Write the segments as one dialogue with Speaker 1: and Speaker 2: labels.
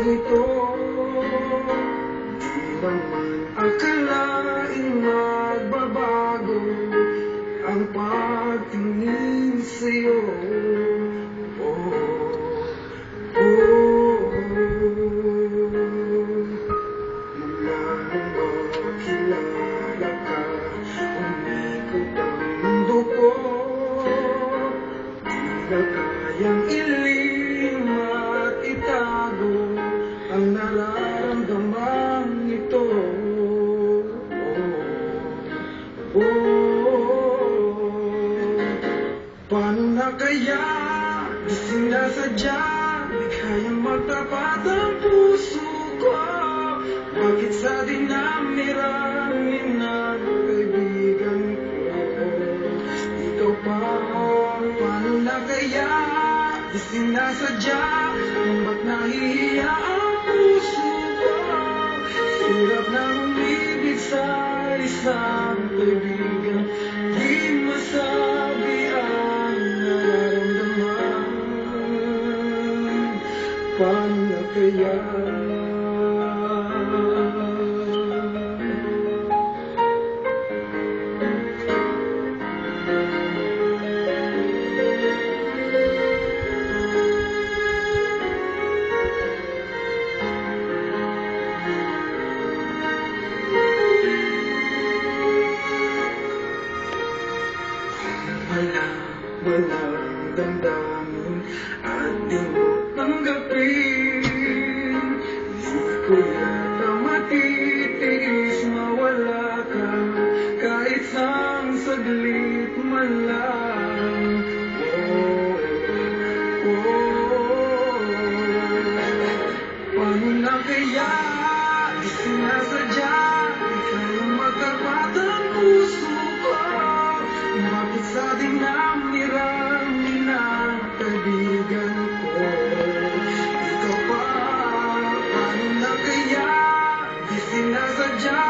Speaker 1: ito Di naman akalain magbabago Ang pagtingin sa'yo. Oh. oh, oh. Kaya sinasadya Di kayang magtapat ang puso ko. Bakit sa dinami-rami ng kaibigan ko? Ikaw pa, paano na kaya di sinasadya Ba't nahihiya ang puso ko? Hirap na umibig sa isang kaibigan Paano na kaya? Wala, walang damdamin At di mo tanggapin Di ko yata matitiis mawala ka. Kahit sang saglit sinasadya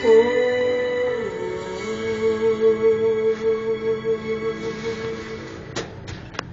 Speaker 1: Oh